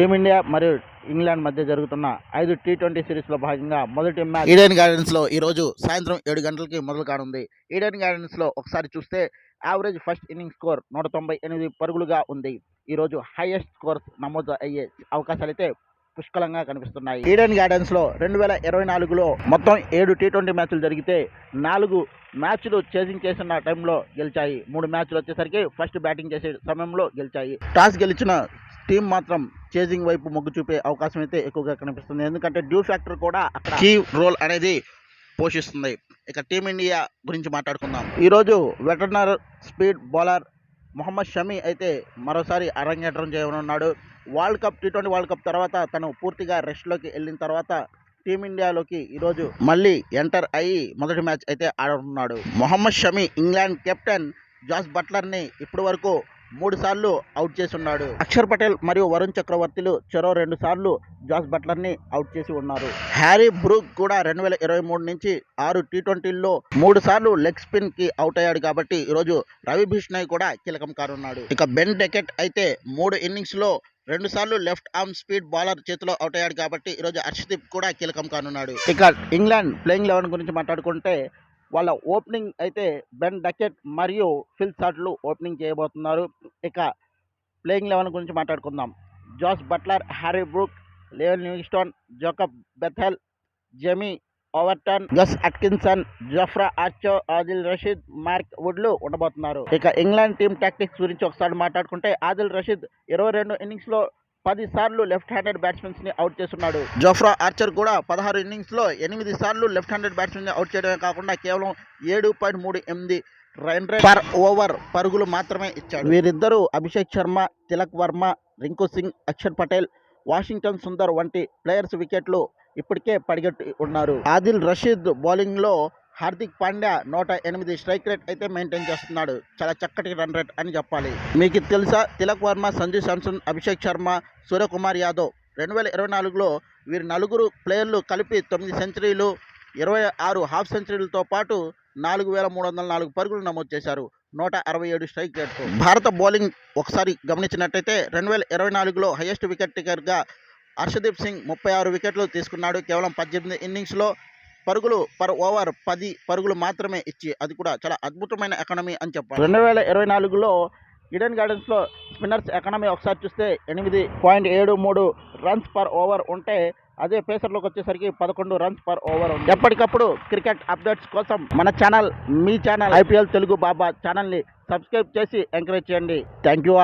Team India మరియు England మధ్య జరుగుతున్న ఐదు టీ ట్వంటీ సిరీస్లో భాగంగా మొదటి మ్యాచ్ ఈడెన్ గార్డెన్స్లో ఈరోజు సాయంత్రం ఏడు గంటలకి మొదలు కానుంది. ఈడెన్ గార్డెన్స్లో ఒకసారి చూస్తే యావరేజ్ ఫస్ట్ ఇన్నింగ్ స్కోర్ నూట తొంభై ఎనిమిది పరుగులుగా ఉంది. ఈరోజు హైయెస్ట్ స్కోర్స్ నమోదు అయ్యే అవకాశాలు అయితే పుష్కలంగా కనిపిస్తున్నాయి. ఈడెన్ గార్డెన్స్లో రెండు వేల ఇరవై నాలుగులో మొత్తం ఏడు టీ ట్వంటీ మ్యాచ్లు జరిగితే నాలుగు మ్యాచ్లు చేసింగ్ చేసిన టైంలో గెలిచాయి. మూడు మ్యాచ్లు వచ్చేసరికి ఫస్ట్ బ్యాటింగ్ చేసే సమయంలో గెలిచాయి. టాస్ గెలిచిన టీం మాత్రం చేజింగ్ వైపు మొగ్గు చూపే అవకాశం అయితే ఎక్కువగా కనిపిస్తుంది. ఎందుకంటే డ్యూ ఫ్యాక్టర్ కూడా అక్కడ కీ రోల్ అనేది పోషిస్తుంది. ఇక టీమిండియా గురించి మాట్లాడుకుందాం. ఈరోజు veteran speed bowler Mohammed Shami అయితే మరోసారి అరంగేట్రం చేయనున్నాడు. World cup T twenty world cup తర్వాత తను పూర్తిగా రెస్ట్లోకి వెళ్ళిన తర్వాత టీమిండియాలోకి ఈరోజు మళ్ళీ ఎంటర్ అయ్యి మొదటి మ్యాచ్ అయితే ఆడుతున్నాడు Mohammed Shami England captain Jos బట్లర్ని ఇప్పటి వరకు మూడు సార్లు అవుట్ చేసి ఉన్నాడు. అక్షర్ పటేల్ మరియు వరుణ్ చక్రవర్తిలు చెరో రెండు సార్లు జాస్ బట్లర్ని అవుట్ చేసి ఉన్నారు. హ్యారీ బ్రూక్ కూడా రెండు వేల ఇరవై మూడు నుంచి ఆరు టీ ట్వంటీల్లో మూడు సార్లు లెగ్ స్పిన్కి అవుట్ అయ్యాడు కాబట్టి ఈరోజు రవి బిష్ణయ్ కూడా కీలకం కానున్నాడు. ఇక బెన్ డెకెట్ అయితే మూడు ఇన్నింగ్స్లో రెండు సార్లు లెఫ్ట్ ఆర్మ్ స్పీడ్ బౌలర్ చేతిలో అవుట్ అయ్యాడు కాబట్టి ఈరోజు హర్షదీప్ కూడా కీలకం కానున్నాడు. ఇక ఇంగ్లాండ్ ప్లేయింగ్ లెవెన్ గురించి మాట్లాడుకుంటే వాళ్ళ ఓపెనింగ్ అయితే బెన్ డకెట్ మరియు ఫిల్ సాట్లు ఓపెనింగ్ చేయబోతున్నారు. ఇక ప్లేయింగ్ లెవెన్ గురించి మాట్లాడుకుందాం. Jos Buttler Harry Brook Liam Livingstone Jacob Bethell Jamie Overton Gus Atkinson Jofra Archer Adil Rashid Mark వుడ్లు ఉండబోతున్నారు. ఇక ఇంగ్లాండ్ టీమ్ టాక్టిక్స్ గురించి ఒకసారి మాట్లాడుకుంటే ఆదిల్ రషీద్ ఇరవై రెండు ఇన్నింగ్స్లో పది సార్లు లెఫ్ట్ హ్యాండెడ్ బ్యాట్స్మెన్స్ని అవుట్ చేస్తున్నాడు. జోఫ్రా ఆర్చర్ కూడా పదహారు ఇన్నింగ్స్లో ఎనిమిది సార్లు లెఫ్ట్ హ్యాండెడ్ బ్యాట్స్మెన్ని అవుట్ చేయడమే కాకుండా కేవలం ఏడు పాయింట్ మూడు ఎనిమిది రన్ రేట్ పర్ ఓవర్ పరుగులు మాత్రమే ఇచ్చాడు. వీరిద్దరూ అభిషేక్ శర్మ తిలక్ వర్మ రింకు సింగ్ అక్షర్ పటేల్ వాషింగ్టన్ సుందర్ వంటి ప్లేయర్స్ వికెట్లు ఇప్పటికే పడిగట్టి ఉన్నారు. ఆదిల్ రషీద్ బౌలింగ్లో హార్దిక్ పాండ్యా నూట ఎనిమిది స్ట్రైక్ రేట్ అయితే మెయింటైన్ చేస్తున్నాడు. చాలా చక్కటి రన్ రేట్ అని చెప్పాలి. మీకు తెలుసా? తిలక్ వర్మ సంజు శాంసన్ అభిషేక్ శర్మ సూర్యకుమార్ యాదవ్. రెండు వేల ఇరవై నాలుగులో వీరి నలుగురు ప్లేయర్లు కలిపి తొమ్మిది సెంచరీలు ఇరవై ఆరు హాఫ్ సెంచరీలతో పాటు నాలుగు వేల మూడు వందల నాలుగు పరుగులు నమోదు చేశారు నూట అరవై ఏడు స్ట్రైక్ రేట్తో భారత బౌలింగ్ ఒకసారి గమనించినట్టయితే రెండు వేల ఇరవై నాలుగులో హైయెస్ట్ వికెట్ టేకర్గా హర్షదీప్ సింగ్ ముప్పై ఆరు వికెట్లు తీసుకున్నాడు. కేవలం పద్దెనిమిది ఇన్నింగ్స్లో పరుగులు పర్ ఓవర్ పది పరుగులు మాత్రమే ఇచ్చి అది కూడా చాలా అద్భుతమైన ఎకానమీ అని చెప్పాలి. రెండు వేల ఇరవై నాలుగులో ఈడెన్ గార్డెన్స్లో స్పిన్నర్స్ ఎకానమీ ఒకసారి చూస్తే ఎనిమిది పాయింట్ ఏడు మూడు రన్స్ పర్ ఓవర్ ఉంటే అదే పేసర్లోకి వచ్చేసరికి పదకొండు రన్స్ పర్ ఓవర్ ఉంది. ఎప్పటికప్పుడు క్రికెట్ అప్డేట్స్ కోసం మన ఛానల్ మీ ఛానల్ ఐపీఎల్ తెలుగు బాబా ఛానల్ని సబ్స్క్రైబ్ చేసి ఎంకరేజ్ చేయండి. Thank you